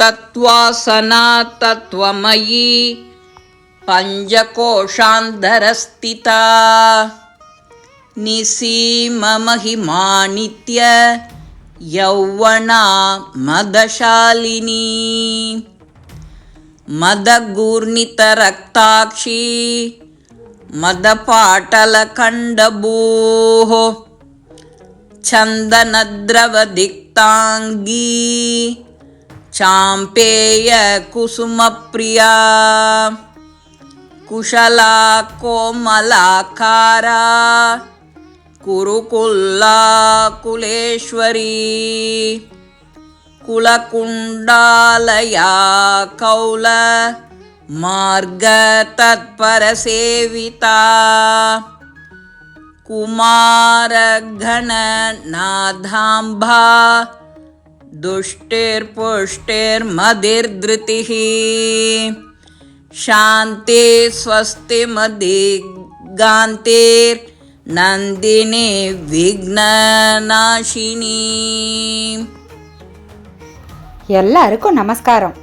तत्त्वासना तत्त्वमयी पञ्चकोशान्तरस्थिता निसीममहिमानित्य यौवना मदशालिनी मदगूर्णितरक्ताक्षी मदपाटलखण्डभूः चन्दनद्रवदिक्ताङ्गी चाम्पेयकुसुमप्रिया कुशला कोमलाकारा कुरुकुल्ला कुलेश्वरी कुलकुण्डालया कौल मार्गतत्परसेविता कुमारघननाधाम्भा दुष्टिर्पुष्टिर्मदिर्धृतिः शान्ते स्वस्तिमदिगान्तेर्नन्दिनी विघ्ननाशिनी எல்லாருக்கும் நமஸ்காரம்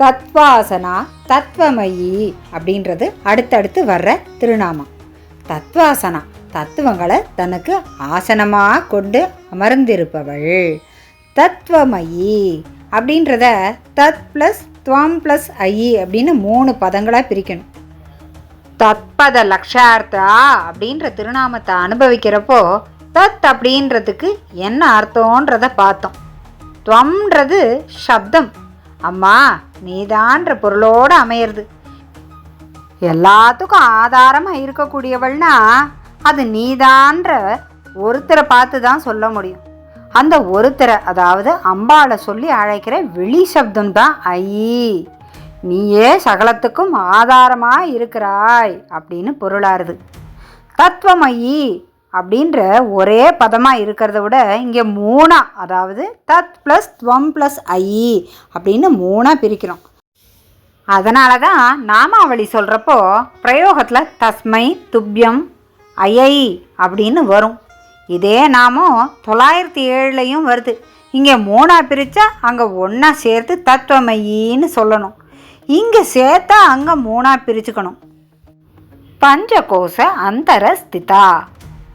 தத்வாசனா தத்வமயி அப்படின்றது அடுத்தடுத்து வர்ற திருநாமம் தத்வாசனா தத்துவங்களை தனக்கு ஆசனமாக கொண்டு அமர்ந்திருப்பவள் தத்வமயி அப்படின்றத தத் ப்ளஸ் துவம் ப்ளஸ் ஐ அப்படின்னு மூணு பதங்களாக பிரிக்கணும். தத்பத லக்ஷார்த்தா அப்படின்ற திருநாமத்தை அனுபவிக்கிறப்போ தத் அப்படின்றதுக்கு என்ன அர்த்தம்ன்றத பார்த்தோம். துவம்ன்றது சப்தம். அம்மா நீதான்ற பொருளோடு அமையிறது. எல்லாத்துக்கும் ஆதாரமாக இருக்கக்கூடியவள்னா அது நீதான்ற ஒருத்தரை பார்த்து தான் சொல்ல முடியும். அந்த ஒருத்தரை அதாவது அம்பாளை சொல்லி அழைக்கிற வெளி சப்தம் தான் ஐ. நீயே சகலத்துக்கும் ஆதாரமாக இருக்கிறாய் அப்படின்னு பொருளாருது. தத்துவமயி அப்படின்ற ஒரே பதமாக இருக்கிறத விட இங்கே மூணா அதாவது தத் ப்ளஸ் துவம் ப்ளஸ் ஐ அப்படின்னு மூணாக பிரிக்கிறோம். அதனால தான் நாமாவளி சொல்கிறப்போ பிரயோகத்தில் தஸ்மை துப்பியம் ஐஐ அப்படின்னு வரும். இதே நாமம் தொள்ளாயிரத்தி ஏழுலையும் வருது. இங்கே மூணாக பிரித்தா அங்கே ஒன்றா சேர்த்து தத்துவமயின்னு சொல்லணும். இங்கே சேர்த்தா அங்கே மூணாக பிரிச்சுக்கணும். பஞ்சகோச அந்தர ஸ்திதா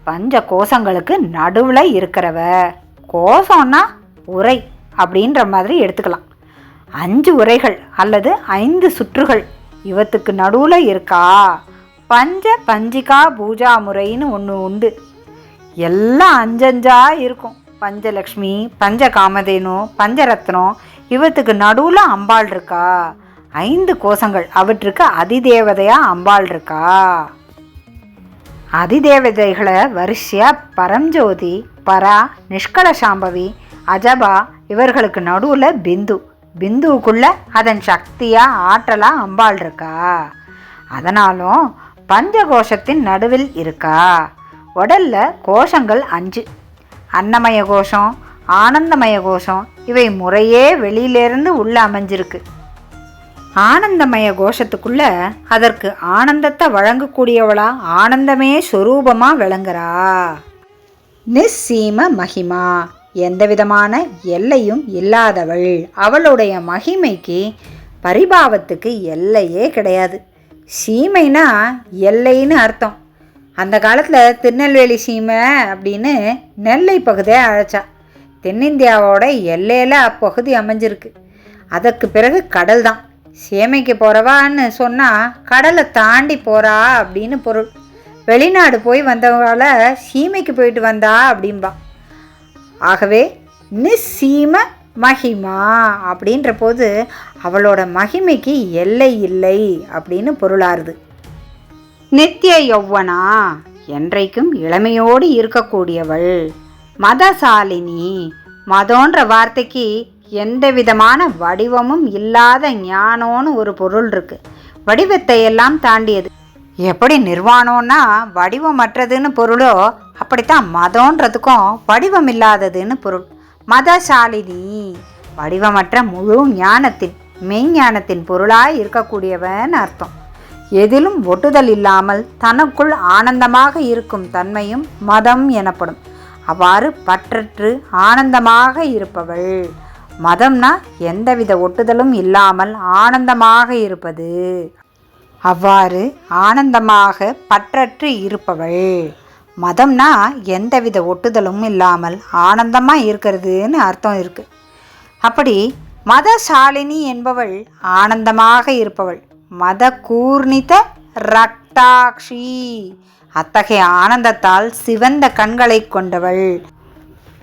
பஞ்ச கோஷங்களுக்கு நடுவில் இருக்கிறவ. கோஷம்னா உரை அப்படின்ற மாதிரி எடுத்துக்கலாம். அஞ்சு உரைகள் அல்லது ஐந்து சுற்றுகள் இவத்துக்கு நடுவில் இருக்கா? பஞ்ச பஞ்சிகா பூஜா முறைன்னு ஒன்று உண்டு. எல்லாம் அஞ்சஞ்சா இருக்கும். பஞ்சலக்ஷ்மி பஞ்ச காமதேனு பஞ்சரத்னம் இவத்துக்கு நடுவில் அம்பாள் இருக்கா? ஐந்து கோஷங்கள். அவற்றுக்கு அதிதேவதையாக அம்பாள் இருக்கா? அதிதேவதைகளை வரிசையாக பரஞ்சோதி பரா நிஷ்கல சாம்பவி அஜபா இவர்களுக்கு நடுவில் பிந்து. பிந்துவுக்குள்ள அதன் சக்தியாக ஆற்றலாக அம்பாள் இருக்கா? அதனாலும் பஞ்சகோஷத்தின் நடுவில் இருக்கா? உடல்ல கோஷங்கள் அஞ்சு. அன்னமய கோஷம் ஆனந்தமய கோஷம் இவை முறையே வெளியிலேருந்து உள்ளே அமைஞ்சிருக்கு. ஆனந்தமய கோஷத்துக்குள்ள அதற்கு ஆனந்தத்தை வழங்கக்கூடியவளா ஆனந்தமே சொரூபமா விளங்குறா. நிஸ்ஸீம மகிமா எந்த விதமான எல்லையும் இல்லாதவள். அவளுடைய மகிமைக்கு பரிபாவத்துக்கு எல்லையே கிடையாது. சீமைனா எல்லைன்னு அர்த்தம். அந்த காலத்தில் திருநெல்வேலி சீமை அப்படின்னு நெல்லை பகுதியை அழைச்சா. தென்னிந்தியாவோட எல்லையில் அப்பகுதி அமைஞ்சிருக்கு. அதற்கு பிறகு கடல் தான் சேமைக்கு போகிறவான்னு சொன்னால் கடலை தாண்டி போகிறா அப்படின்னு பொருள். வெளிநாடு போய் வந்தவங்கள சீமைக்கு போயிட்டு வந்தா அப்படின்பா ஆகவே நிஸ்ஸீம மகிமா அப்படின்ற போது அவளோட மகிமைக்கு எல்லை இல்லை அப்படின்னு பொருளாருது. நித்திய யௌவனா என்றைக்கும் இளமையோடு இருக்கக்கூடியவள். மதசாலினி மதோன்ற வார்த்தைக்கு எந்த விதமான வடிவமும் இல்லாத ஞானோன்னு ஒரு பொருள் இருக்கு. வடிவத்தை எல்லாம் தாண்டியது. எப்படி நிர்வாணம்னா வடிவமற்றதுன்னு பொருளோ அப்படித்தான் மதோன்றதுக்கும் வடிவம் இல்லாததுன்னு பொருள். மதசாலினி வடிவமற்ற முழு ஞானத்தின் மெய்ஞானத்தின் பொருளாய் இருக்கக்கூடியவன் அர்த்தம். எதிலும் ஒட்டுதல் இல்லாமல் தனக்குள் ஆனந்தமாக இருக்கும் தன்மையும் மதம் எனப்படும். அவ்வாறு பற்றற்று ஆனந்தமாக இருப்பவள். மதம்னா எந்தவித ஒட்டுதலும் இல்லாமல் ஆனந்தமாக இருப்பது. அவ்வாறு ஆனந்தமாக பற்றற்று இருப்பவள். மதம்னா எந்தவித ஒட்டுதலும் இல்லாமல் ஆனந்தமாக இருக்கிறதுன்னு அர்த்தம் இருக்குது அப்படி மதசாலினி என்பவள் ஆனந்தமாக இருப்பவள். மத கூர்ணித ரக்தாக்ஷி அத்தகைய ஆனந்தத்தால் சிவந்த கண்களை கொண்டவள்.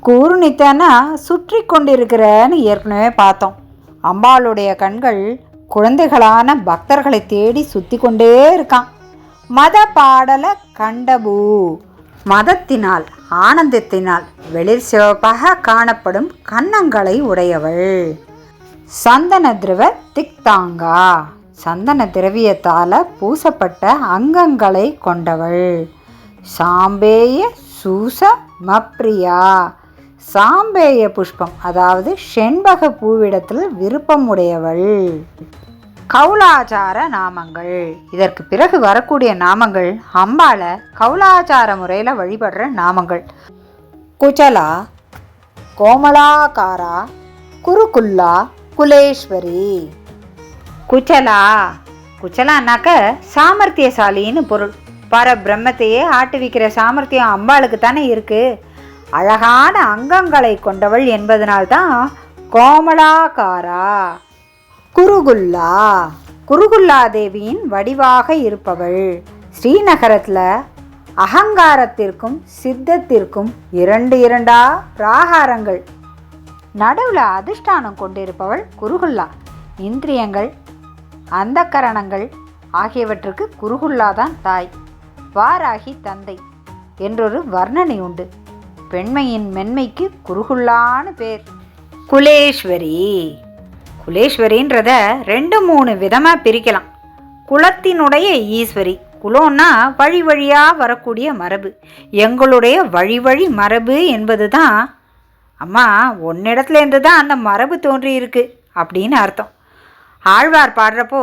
கூர்ணித்தனா சுற்றி கொண்டிருக்கிறன்னு ஏற்கனவே பார்த்தோம். அம்பாளுடைய கண்கள் குழந்தைகளான பக்தர்களை தேடி சுத்தி கொண்டே இருக்கான் மத பாடலை கண்டபூ. மதத்தினால் ஆனந்தத்தினால் வெளிர் சிவப்பாக காணப்படும் கன்னங்களை உடையவள். சந்தன திரவ திக்தாங்கா. சந்தன திரவியத்தால் பூசப்பட்ட அங்கங்களை கொண்டவள். சாம்பேய சூச மப்ரியா. சாம்பேய புஷ்பம் அதாவது செண்பக பூவிடத்தில் விருப்பம் உடையவள் கௌலாச்சார நாமங்கள். இதற்கு பிறகு வரக்கூடிய நாமங்கள் அம்பால கௌலாச்சார முறையில் வழிபடுற நாமங்கள். குச்சலா கோமலாகாரா குருகுல்லா குலேஸ்வரி. குச்சலா? குச்சலான்னாக்க சாமர்த்தியசாலின்னு பொருள். பரபிரம்மத்தையே ஆட்டுவிக்கிற சாமர்த்தியம் அம்பாளுக்கு தானே இருக்கு. அழகான அங்கங்களை கொண்டவள் என்பதனால்தான் கோமலாகாரா குருகுல்லா. குருகுல்லா தேவியின் வடிவாக இருப்பவள். ஸ்ரீநகரத்தில் அகங்காரத்திற்கும் சித்தத்திற்கும் இரண்டு இரண்டா பிராகாரங்கள். நடுவில் அதிஷ்டானம் கொண்டிருப்பவள் குருகுல்லா. இந்திரியங்கள் அந்த கரணங்கள் ஆகியவற்றுக்கு குருகுல்லாதான் தாய். வாராகி தந்தை என்றொரு வர்ணனை உண்டு. பெண்மையின் மென்மைக்கு குருகுல்லான்னு பேர். குலேஸ்வரி. குலேஸ்வரின்றத ரெண்டு மூணு விதமாக பிரிக்கலாம். குலத்தினுடைய ஈஸ்வரி குலம்னா வழி வழியாக வரக்கூடிய மரபு. எங்களுடைய வழி வழி மரபு என்பது தான் அம்மா ஒன்னிடத்துலேருந்து தான் அந்த மரபு தோன்றியிருக்கு அப்படின்னு அர்த்தம். ஆழ்வார் பாடுறப்போ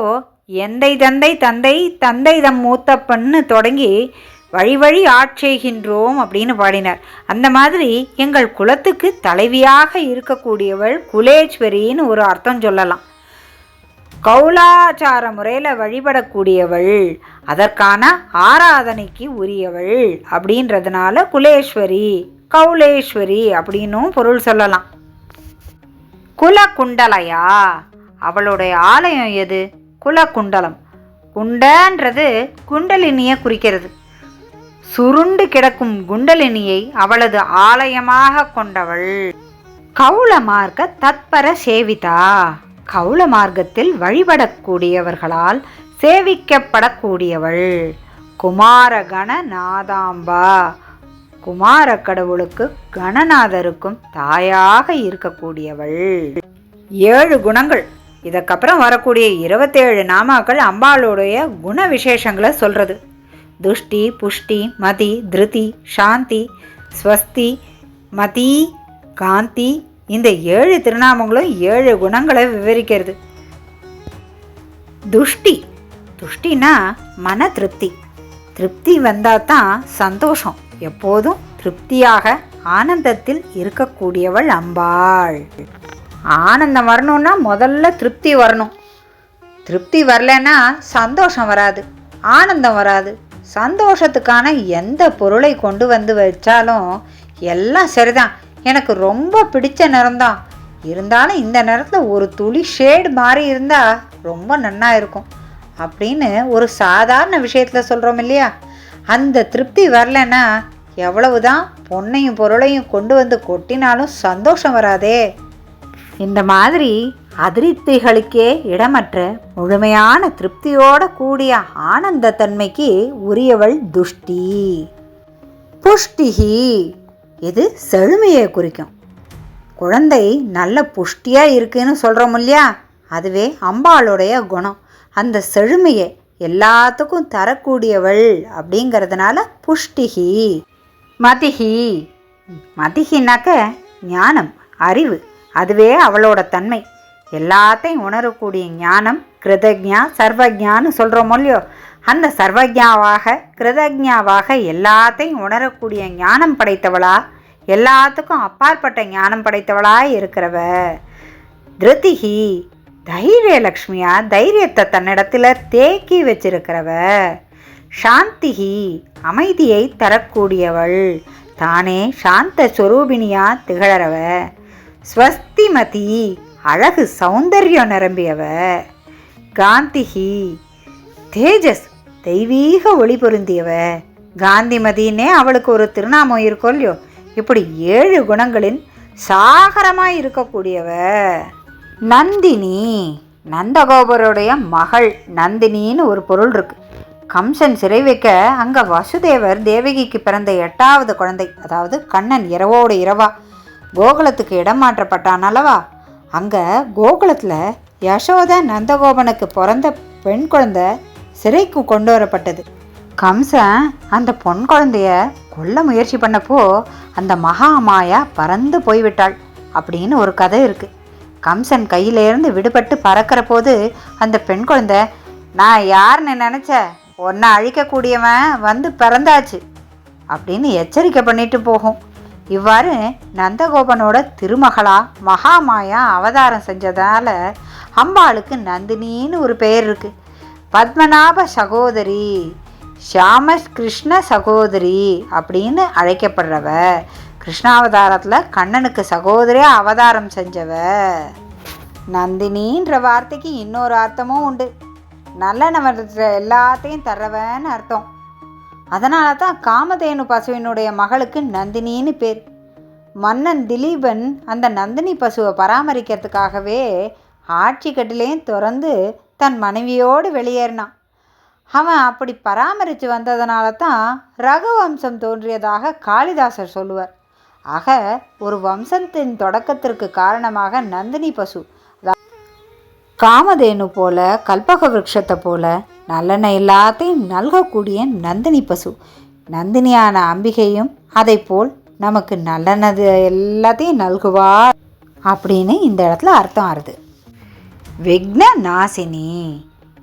எந்தை தந்தை தந்தை தந்தை தம் மூத்தப்பன்னு தொடங்கி வழி வழி ஆட்சேகின்றோம் அப்படின்னு பாடினார். அந்த மாதிரி எங்கள் குலத்துக்கு தலைவியாக இருக்கக்கூடியவள் குலேஸ்வரின்னு ஒரு அர்த்தம் சொல்லலாம். கௌலாச்சார முறையில் வழிபடக்கூடியவள் அதற்கான ஆராதனைக்கு உரியவள் அப்படின்றதுனால குலேஸ்வரி கௌலேஸ்வரி அப்படின்னும் பொருள் சொல்லலாம். குலகுண்டலையா? அவளுடைய ஆலயம் எது? குலகுண்டலம் குண்டன்றது குண்டலினியை குறிக்கிறது. சுருண்டு கிடக்கும் குண்டலினியை அவளது ஆலயமாக கொண்டவள். கவுளமார்க்க தத்பர சேவிதா. கௌள மார்க்கத்தில் வழிபடக்கூடியவர்களால் சேவிக்கப்படக்கூடியவள். குமாரகண நாதாம்பா. குமார கடவுளுக்கு கணநாதருக்கும் தாயாக இருக்கக்கூடியவள். ஏழு குணங்கள். இதுக்கப்புறம் வரக்கூடிய இருபத்தேழு நாமாக்கள் அம்பாளுடைய குண விசேஷங்களை சொல்கிறது துஷ்டி புஷ்டி மதி திருதி சாந்தி ஸ்வஸ்தி மதி காந்தி இந்த ஏழு திருநாமங்களும் ஏழு குணங்களை விவரிக்கிறது. துஷ்டி. துஷ்டினா மன திருப்தி. திருப்தி வந்தால் தான் சந்தோஷம். எப்போதும் திருப்தியாக ஆனந்தத்தில் இருக்கக்கூடியவள் அம்பாள். ஆனந்தம் வரணும்னா முதல்ல திருப்தி வரணும். திருப்தி வரலன்னா சந்தோஷம் வராது. ஆனந்தம் வராது. சந்தோஷத்துக்கான எந்த பொருளை கொண்டு வந்து வச்சாலும் எல்லாம் சரிதான். எனக்கு ரொம்ப பிடிச்ச நிறம்தான். இருந்தாலும் இந்த நேரத்தில் ஒரு துளி ஷேடு மாறி இருந்தால் ரொம்ப நன்னா இருக்கும். அப்படின்னு ஒரு சாதாரண விஷயத்தில் சொல்கிறோம் இல்லையா? அந்த திருப்தி வரலன்னா எவ்வளவுதான் பொண்ணையும் பொருளையும் கொண்டு வந்து கொட்டினாலும் சந்தோஷம் வராதே. இந்த மாதிரி அதிருப்திகளுக்கே இடமற்ற முழுமையான திருப்தியோட கூடிய ஆனந்த தன்மைக்கு உரியவள் துஷ்டி. புஷ்டிகி. இது செழுமையை குறிக்கும். குழந்தை நல்ல புஷ்டியாக இருக்குன்னு சொல்கிறோம் இல்லையா? அதுவே அம்பாளுடைய குணம். அந்த செழுமையை எல்லாத்துக்கும் தரக்கூடியவள் அப்படிங்கிறதுனால புஷ்டிகி. மதிஹி மதிஹினாக்க ஞானம் அறிவு. அதுவே அவளோட தன்மை. எல்லாத்தையும் உணரக்கூடிய ஞானம் கிருதஜா சர்வஜான்னு சொல்கிறோமோ இல்லையோ அந்த சர்வஜாவாக கிருதஜாவாக எல்லாத்தையும் உணரக்கூடிய ஞானம் படைத்தவளா எல்லாத்துக்கும் அப்பாற்பட்ட ஞானம் படைத்தவளா இருக்கிறவ. திருதிகி தைரியலக்ஷ்மியா தைரியத்தை தன்னிடத்தில் தேக்கி வச்சிருக்கிறவ. சாந்திகி அமைதியை தரக்கூடியவள். தானே சாந்த ஸ்வரூபிணியா திகழறவ. ஸ்வஸ்திமதி அழகு சௌந்தர்யம் நிரம்பியவ. காந்திகி தேஜஸ் தெய்வீக ஒளி பொருந்தியவ. காந்திமதினே அவளுக்கு ஒரு திருநாமம் இருக்கோ இல்லையோ இப்படி ஏழு குணங்களின் சாகரமாக இருக்கக்கூடியவ. நந்தினி நந்தகோபருடைய மகள் நந்தினின்னு ஒரு பொருள் இருக்கு. கம்சன் சிறை வைக்க அங்கே வசுதேவர் தேவகிக்கு பிறந்த எட்டாவது குழந்தை அதாவது கண்ணன் இரவோடு இரவா. கோகுலத்துக்கு இடம் மாற்றப்பட்டான் அல்லவா? அங்கே கோகுலத்தில் யசோத நந்தகோபனுக்கு பிறந்த பெண் குழந்தை சிறைக்கு கொண்டு வரப்பட்டது. கம்சன் அந்த பொன் குழந்தைய கொல்ல முயற்சி பண்ணப்போ அந்த மகா மாயா பறந்து போய்விட்டாள் அப்படின்னு ஒரு கதை இருக்குது கம்சன் கையிலேருந்து விடுபட்டு பறக்கிற போது அந்த பெண் குழந்தை நான் யாருன்னு நினச்ச? ஒன்றை அழிக்கக்கூடியவன் வந்து பிறந்தாச்சு அப்படின்னு எச்சரிக்கை பண்ணிட்டு போகும். இவ்வாறு நந்தகோபனோட திருமகளா மகாமாயா அவதாரம் செஞ்சதால அம்பாளுக்கு நந்தினின்னு ஒரு பெயர் இருக்கு. பத்மநாப சகோதரி ஷியாம கிருஷ்ண சகோதரி அப்படின்னு அழைக்கப்படுறவ கிருஷ்ணாவதாரத்தில் கண்ணனுக்கு சகோதரியாக அவதாரம் செஞ்சவ நந்தினின்ற வார்த்தைக்கு இன்னொரு அர்த்தமும் உண்டு. நல்ல நம்ம எல்லாத்தையும் தர்றவன்னு அர்த்தம். அதனால தான் காமதேனு பசுவினுடைய மகளுக்கு நந்தினின்னு பேர். மன்னன் திலீபன் அந்த நந்தினி பசுவை பராமரிக்கிறதுக்காகவே ஆட்சி கட்டிலையும் திறந்து தன் மனைவியோடு வெளியேறினான். அவன் அப்படி பராமரித்து வந்ததனால தான் ரகுவம்சம் தோன்றியதாக காளிதாசர் சொல்லுவார். ஆக ஒரு வம்சத்தின் தொடக்கத்திற்கு காரணமாக நந்தினி பசு காமதேனு போல கல்பக விரக்ஷத்தை போல நல்லெண்ணெய் எல்லாத்தையும் நல்கக்கூடிய நந்தினி பசு. நந்தினியான அம்பிகையும் அதை போல் நமக்கு நல்லெண்ணது எல்லாத்தையும் நல்குவார் அப்படின்னு இந்த இடத்துல அர்த்தம் ஆறுது. விக்ன நாசினி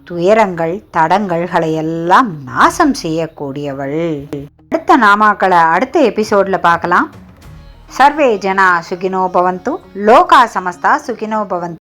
துயரங்கள் தடங்கல்களை எல்லாம் நாசம் செய்யக்கூடியவள். அடுத்த நாமாக்களை அடுத்த எபிசோடில் பார்க்கலாம். சர்வே ஜனா சுகினோ பவந்து லோகா சமஸ்தா சுகினோ பவந்து.